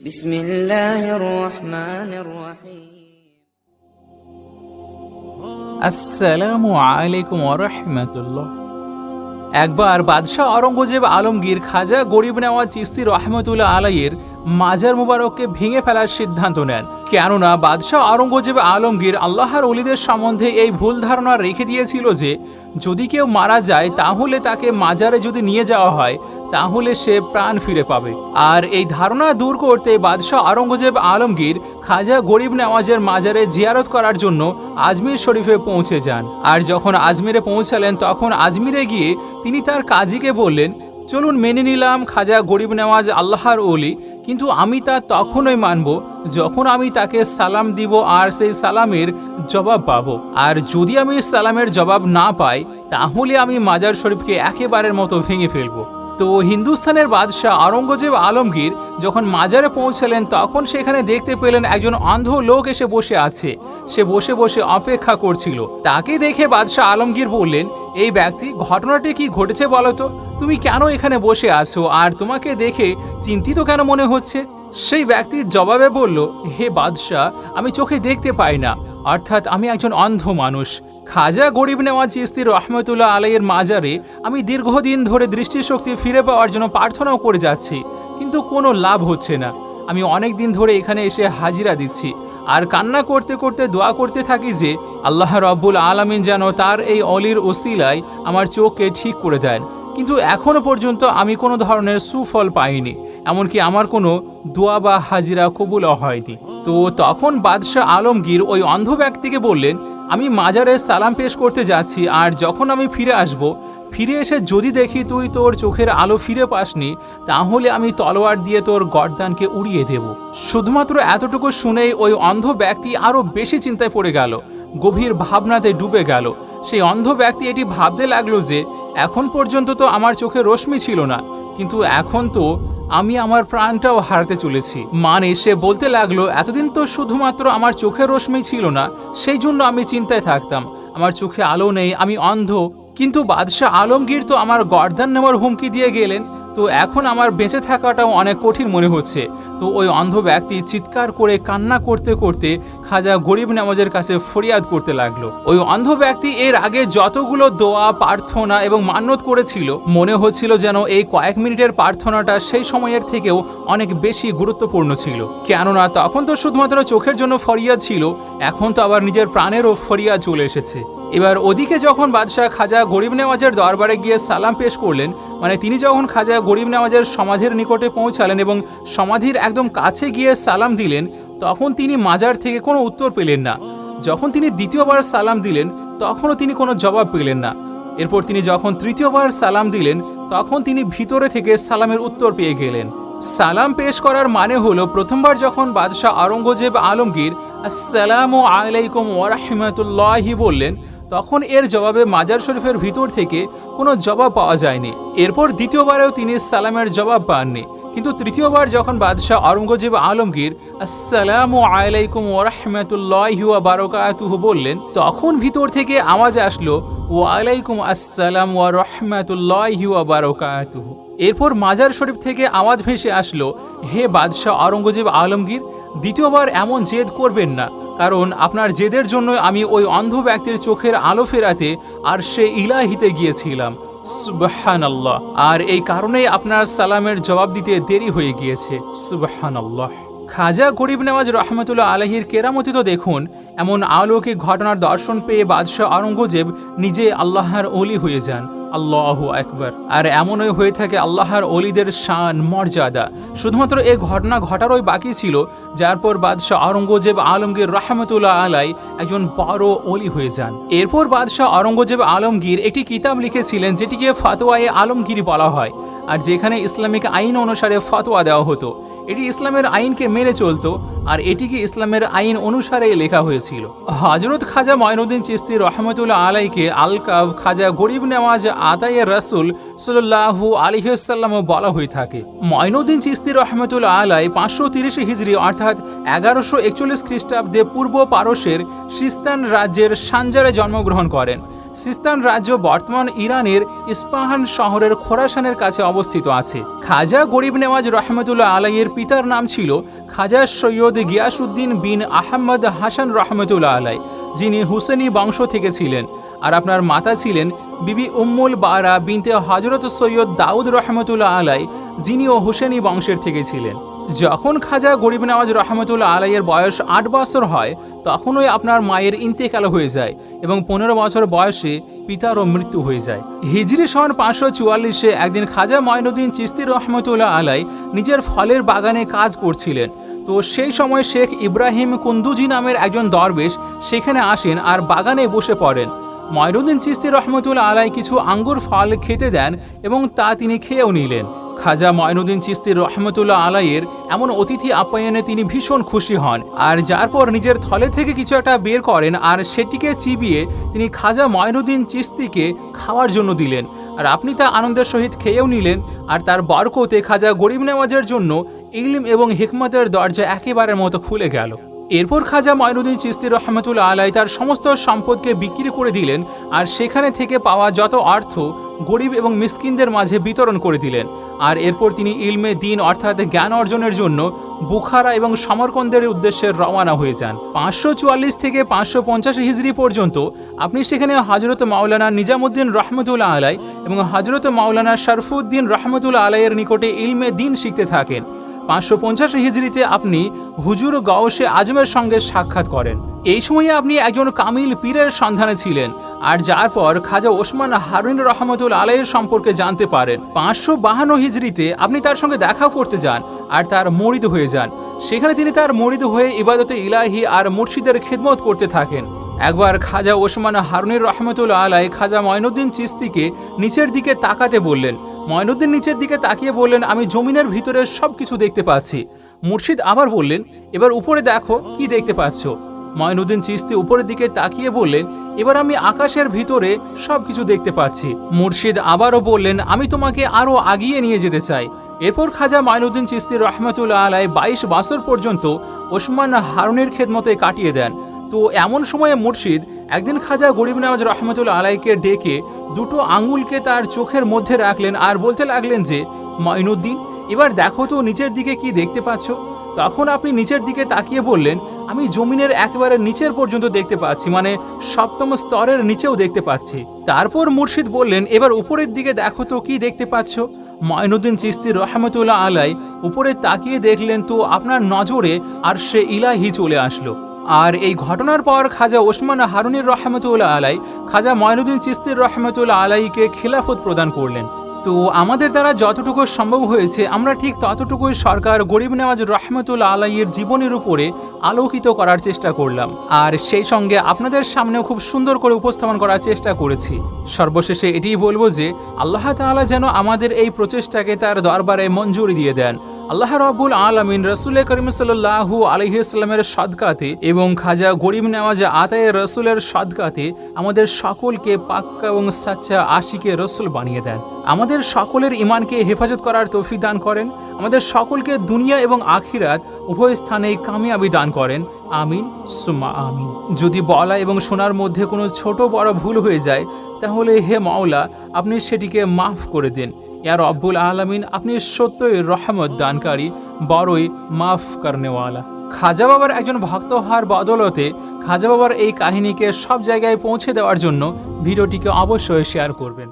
بسم الله الرحمن الرحيم আসসালামু আলাইকুম রহমতুল্লাহ একবার বাদশাহ আওরঙ্গজেব আলমগীর খাজা গরিব নেওয়াজ চিস্তি রহমতুল্লাহ আলাইয়ের মাজার মুবারককে ভেঙে ফেলার সিদ্ধান্ত নেন কেননা বাদশাহ আওরঙ্গজেব আলমগীর আল্লাহর অলিদের সম্বন্ধে এই ভুল ধারণা রেখে দিয়েছিল যে যদি কেউ মারা যায়, তাহলে তাকে মাজারে যদি নিয়ে যাওয়া হয়, তাহলে সে প্রাণ ফিরে পাবে। আর এই ধারণা দূর করতে বাদশাহ আওরঙ্গজেব আলমগীর খাজা গরিব নেওয়াজের মাজারে জিয়ারত করার জন্য আজমির শরীফে পৌঁছে যান। আর যখন আজমিরে পৌঁছালেন, তখন আজমিরে গিয়ে তিনি তার কাজীকে বললেন, চলুন মেনে নিলাম, খাজা গরিব নেওয়াজ আল্লাহর ওলি কিন্তু আমি তা তখনই মানব যখন আমি তাকে সালাম দিব আর সেই সালামের জবাব পাবো। আর যদি আমি সালামের জবাব না পাই, তাহলে আমি মাজার শরীফকে একেবারের মতো ভেঙে ফেলব। তো হিন্দুস্তানের বাদশাহ আওরঙ্গজেব আলমগীর যখন মাজারে পৌঁছালেন, তখন সেখানে দেখতে পেলেন একজন অন্ধ লোক এসে বসে আছে। সে বসে বসে অপেক্ষা করছিল। তাকে দেখে বাদশাহ আলমগীর বললেন, এই ব্যক্তি, ঘটনাটি কি ঘটেছে বলো তো? তুমি কেন এখানে বসে আছো? আর তোমাকে দেখে চিন্তিত কেন মনে হচ্ছে? সেই ব্যক্তি জবাবে বলল, হে বাদশাহ, আমি চোখে দেখতে পাই না। অর্থাৎ আমি একজন অন্ধ মানুষ। খাজা গরিব নেওয়াজ চিস্তি রহমতুল্লাহ আলাইয়ের মাজারে আমি দীর্ঘদিন ধরে দৃষ্টিশক্তি ফিরে পাওয়ার জন্য প্রার্থনাও করে যাচ্ছি, কিন্তু কোনো লাভ হচ্ছে না। আমি অনেক দিন ধরে এখানে এসে হাজিরা দিচ্ছি। আর কান্না করতে করতে দোয়া করতে থাকি যে, আল্লাহ রব্বুল আলমিন যেন তার এই অলির ওসিলায় আমার চোখকে ঠিক করে দেন। কিন্তু এখনও পর্যন্ত আমি কোনো ধরনের সুফল পাইনি, এমনকি আমার কোনো দোয়া বা হাজিরা কবুলও হয়নি। তো তখন বাদশাহ আলমগীর ওই অন্ধ ব্যক্তিকে বললেন, আমি মাজারে সালাম পেশ করতে যাচ্ছি, আর যখন আমি ফিরে আসব, ফিরে এসে যদি দেখি তুই তোর চোখের আলো ফিরে পাসনি, তাহলে আমি তলোয়ার দিয়ে তোর গর্দানকে উড়িয়ে দেব। শুধুমাত্র এতটুকু শুনেই ওই অন্ধ ব্যক্তি আরও বেশি চিন্তায় পড়ে গেল, গভীর ভাবনাতে ডুবে গেল। সেই অন্ধ ব্যক্তি এটি ভাবতে লাগল যে এখন পর্যন্ত তো আমার চোখে রশ্মি ছিল না, কিন্তু এখন তো আমি আমার প্রাণটাও হারাতে চলেছি। মানে সে বলতে লাগল, এতদিন তো শুধুমাত্র আমার চোখে রশ্মি ছিল না, সেই জন্য আমি চিন্তায় থাকতাম। আমার চোখে আলো নেই, আমি অন্ধ। কিন্তু বাদশাহ আলমগীর তো আমার গর্দান নেওয়ার হুমকি দিয়ে গেলেন, তো এখন আমার বেঁচে থাকাটাও অনেক কঠিন মনে হচ্ছে। তো ওই অন্ধ ব্যক্তি চিৎকার করে, কান্না করতে করতে খাজা গরিব নামাজের কাছে ফরিয়াদ করতে লাগল। ওই অন্ধ ব্যক্তি এর আগে যতগুলো দোয়া, প্রার্থনা এবং মান্যত করেছিল, মনে হচ্ছিল যেন এই কয়েক মিনিটের প্রার্থনাটা সেই সময়ের থেকেও অনেক বেশি গুরুত্বপূর্ণ ছিল। কেননা তখন তো শুধুমাত্র চোখের জন্য ফরিয়াদ ছিল, এখন তো আবার নিজের প্রাণেরও ফরিয়াদ চলে এসেছে। এবার ওদিকে যখন বাদশাহ খাজা গরিব নেওয়াজের দরবারে গিয়ে সালাম পেশ করলেন মানে তিনি যখন খাজা গরিব নেওয়াজের সমাধির নিকটে পৌঁছালেন এবং সমাধির একদম কাছে গিয়ে সালাম দিলেন, তখন তিনি মাজার থেকে কোনো উত্তর পেলেন না। যখন তিনি দ্বিতীয়বার সালাম দিলেন, তখনও তিনি কোনো জবাব পেলেন না। এরপর তিনি যখন তৃতীয়বার সালাম দিলেন, তখন তিনি ভিতরে থেকে সালামের উত্তর পেয়ে গেলেন। সালাম পেশ করার মানে হলো প্রথমবার যখন বাদশাহ আওরঙ্গজেব আলমগীর, আসসালামু আলাইকুম ওয়ারাহমাতুল্লাহি বললেন তখন এর জবাবে মাজার শরীফের ভিতর থেকে কোনো জবাব পাওয়া যায়নি। এরপর দ্বিতীয়বারেও তিনি সালামের জবাব পাননি। কিন্তু তৃতীয়বার যখন বাদশাহ আওরঙ্গজেব আলমগীর, আসসালামু আলাইকুম ওরহমতুল্লাহি বারকাতুহু বললেন, তখন ভিতর থেকে আওয়াজ আসলো ওয়ালাইকুম আসসালাম ওয়া রহমাতুল্লাহি ওয়া এরপর মাজার শরীফ থেকে আওয়াজ ভেসে আসলো, হে বাদশাহ আওরঙ্গজেব আলমগীর, দ্বিতীয়বার এমন জেদ করবেন না। কারণ আপনার জেদের জন্য আমি ওই অন্ধ ব্যক্তির চোখের আলো ফেরাতে আর সে ইলাহিতে গিয়েছিলাম। সুবহান আল্লাহ আর এই কারণেই আপনার সালামের জবাব দিতে দেরি হয়ে গিয়েছে। সুবহান আল্লাহ খাজা গরিব নেওয়াজ রহমতুল্লাহ আলহির কেরামতি তো দেখুন, এমন আলৌকিক ঘটনার দর্শন পেয়ে বাদশাহ আওরঙ্গজেব নিজে আল্লাহর অলি হয়ে যান। আল্লাহ একবার আর এমনই হয়ে থাকে আল্লাহর অলিদের শান, মর্যাদা। শুধুমাত্র এই ঘটনা ঘটারই বাকি ছিল, যার পর বাদশাহ আওরঙ্গজেব আলমগীর রহমতুল্লাহ আলাই একজন বড় অলি হয়ে যান। এরপর বাদশাহ আওরঙ্গজেব আলমগীর একটি কিতাব লিখেছিলেন, যেটিকে ফাতোয়ায়ে আলমগীর বলা হয়। আর যেখানে ইসলামিক আইন অনুসারে ফতোয়া দেওয়া হতো। এটি ইসলামের আইনকে মেনে চলতো আর এটিকে ইসলামের আইন অনুসারে লেখা হয়েছিল। হজরত খাজা ময়নুদ্দিন চিস্তি রহমতুল্লাহ আলাইকে আলকাব খাজা গরিব নেওয়াজ আতায়ে রাসুল সাল্লাহু আলিহাল্লামও বলা হয়ে থাকে। ময়নুদ্দিন চিস্তি রহমতুল্লাহ আলাই পাঁচশো তিরিশে হিজড়ি অর্থাৎ এগারোশো একচল্লিশ খ্রিস্টাব্দে পূর্ব পারস্যের সিস্তান রাজ্যের সানজারে জন্মগ্রহণ করেন। সিস্তান রাজ্য বর্তমান ইরানের ইস্পাহান শহরের খোরাসানের কাছে অবস্থিত আছে। খাজা গরিব নেওয়াজ রহমতুল্লাহ আলাইয়ের পিতার নাম ছিল খাজা সৈয়দ গিয়াসুদ্দিন বিন আহমদ হাসান রহমতুল্লাহ আলাই, যিনি হুসেনি বংশ থেকে ছিলেন। আর আপনার মাতা ছিলেন বিবি উম্মুল বারা বিনতে হজরত সৈয়দ দাউদ রহমতুল্লাহ আলাই, যিনিও হুসেনি বংশের থেকে ছিলেন। যখন খাজা গরিব নওয়াজ রহমতুল্লাহ আলাইয়ের বয়স আট বছর হয়, তখনই আপনার মায়ের ইন্তেকাল হয়ে যায় এবং পনেরো বছর বয়সে পিতারও মৃত্যু হয়ে যায়। হিজরি সন পাঁচশো চুয়াল্লিশে একদিন খাজা ময়নুদ্দিন চিস্তি রহমতুল্লাহ আলাই নিজের ফলের বাগানে কাজ করছিলেন। তো সেই সময় শেখ ইব্রাহিম কুন্দুজি নামের একজন দরবেশ সেখানে আসেন আর বাগানে বসে পড়েন। ময়নুদ্দিন চিস্তি রহমতুল্লাহ আলাই কিছু আঙ্গুর ফল খেতে দেন এবং তা তিনি খেয়েও নিলেন। খাজা ময়নুদ্দিন চিস্তি রহমতুল্লাহ আলাইয়ের এমন অতিথি আপ্যায়নে তিনি ভীষণ খুশি হন। আর যার পর নিজের থলে থেকে কিছু একটা বের করেন আর সেটিকে চিবিয়ে তিনি খাজা ময়নুদ্দিন চিস্তিকে খাওয়ার জন্য দিলেন। আর আপনি তা আনন্দের সহিত খেয়েও নিলেন। আর তার বরকতে খাজা গরিব নেওয়াজের জন্য ইলম এবং হিকমতের দরজা একেবারের মতো খুলে গেল। এরপর খাজা ময়নুদ্দিন চিস্তি রহমতুল্লা আলাই তার সমস্ত সম্পদকে বিক্রি করে দিলেন। আর সেখানে থেকে পাওয়া যত অর্থ গরিব এবং মিসকিনদের মাঝে বিতরণ করে দিলেন। আর এরপর তিনি ইলমে দিন অর্থাৎ জ্ঞান অর্জনের জন্য বুখারা এবং সমরকন্দের উদ্দেশ্যে রওয়ানা হয়ে যান। পাঁচশো চুয়াল্লিশ থেকে পাঁচশো পঞ্চাশ হিজড়ি পর্যন্ত আপনি সেখানে হজরত মাওলানা নিজামুদ্দিন রহমতুল্লাহ আলাই এবং হজরত মাওলানা শরফুদ্দিন রহমতুল্লাহ আলাইয়ের নিকটে ইলমে দিন শিখতে থাকেন। পাঁচশো পঞ্চাশ হিজড়িতে আপনি হুজুর গওসে আজমের সঙ্গে সাক্ষাৎ করেন। এই সময়ে আপনি একজন কামিল পীরের সন্ধানে ছিলেন আর যার পর খাজা ওসমান হারুন রহমতুল আলাইয়ের সম্পর্কে জানতে পারেন। পাঁচশো বাহান্ন হিজড়িতে আপনি তার সঙ্গে দেখাও করতে যান আর তার মরিদ হয়ে যান। সেখানে তিনি তার মরিদ হয়ে ইবাদতে ইলাহি আর মুর্শিদের খিদমত করতে থাকেন। একবার খাজা ওসমান হারুনের রহমতুল্লা আলাই খাজা ময়নুদ্দিন চিস্তিকে নিচের দিকে তাকাতে বললেন ময়নুদ্দিন নিচের দিকে তাকিয়ে বললেন, আমি জমিনের ভিতরে সব কিছু দেখতে পাচ্ছি। মুর্শিদ আবার বললেন, এবার উপরে দেখো কি দেখতে পাচ্ছ। ময়নুদ্দিন চিস্তি উপরের দিকে তাকিয়ে বললেন, এবার আমি আকাশের ভিতরে সব কিছু দেখতে পাচ্ছি। মুর্শিদ আবারও বললেন, আমি তোমাকে আরও আগিয়ে নিয়ে যেতে চাই। এরপর খাজা মাইনুদ্দিন চিস্তি রহমতুল্লাহ আলাই বাইশ বছর পর্যন্ত ওসমান হারুনের খেদমতে কাটিয়ে দেন। তো এমন সময়ে মুর্শিদ একদিন খাজা গরিব নামাজ রহমতুল্লাহ আলাইকে ডেকে দুটো আঙুলকে তার চোখের মধ্যে রাখলেন আর বলতে লাগলেন যে মাইনুদ্দিন এবার দেখো তো নিচের দিকে কি দেখতে পাচ্ছ? তখন আপনি নিচের দিকে তাকিয়ে বললেন, আমি জমিনের একেবারে নিচের পর্যন্ত দেখতে পাচ্ছি মানে সপ্তম স্তরের নিচেও দেখতে পাচ্ছি। তারপর মুর্শিদ বললেন, এবার উপরের দিকে দেখো তো কি দেখতে পাচ্ছ? ময়নুদ্দিন চিস্তি রহমতুল্লাহ আলাই উপরে তাকিয়ে দেখলেন তো আপনার নজরে আর সে ইলাহি চলে আসলো। আর এই ঘটনার পর খাজা ওসমান হারুনের রহমতুল্লাহ আলাই, খাজা ময়নুদ্দিন চিস্তির রহমতুল্লাহ আলাইকে খিলাফত প্রদান করলেন। তো আমাদের দ্বারা যতটুকু সম্ভব হয়েছে, আমরা ঠিক ততটুকুই সরকার গরিব নেওয়াজ রহমতুল্লাহ আলাইয়ের জীবনের উপরে আলোকিত করার চেষ্টা করলাম। আর সেই সঙ্গে আপনাদের সামনেও খুব সুন্দর করে উপস্থাপন করার চেষ্টা করেছি। সর্বশেষে এটিই বলব যে, আল্লাহ তাআলা যেন আমাদের এই প্রচেষ্টাকে তার দরবারে মঞ্জুরি দিয়ে দেন। আল্লাহ রাবুল আলমিন রসুল করিম সাল্লাহু আলহিসাল্লামের সদকাতে এবং খাজা গরিব নেওয়াজ আতায় রসুলের সদকাতে আমাদের সকলকে পাক্কা এবং সাচ্চা আশিকে রসুল বানিয়ে দেন। আমাদের সকলের ইমানকে হেফাজত করার তৌফিক দান করেন। আমাদের সকলকে দুনিয়া এবং আখিরাত উভয় স্থানেই কামিয়াবি দান করেন। আমিন, সুম্মা আমিন। যদি বলা এবং শোনার মধ্যে কোনো ছোট বড় ভুল হয়ে যায়, তাহলে হে মাওলা, আপনি সেটিকে মাফ করে দিন। ইয়ার রব্বুল আলমিন, আপনি সত্যই রহমত দানকারী, বড়ই মাফ করনেওয়ালা। খাজা বাবার একজন ভক্ত হওয়ার বদলতে, খাজা বাবার এই কাহিনীকে সব জায়গায় পৌঁছে দেওয়ার জন্য ভিডিওটিকে অবশ্যই শেয়ার করবেন।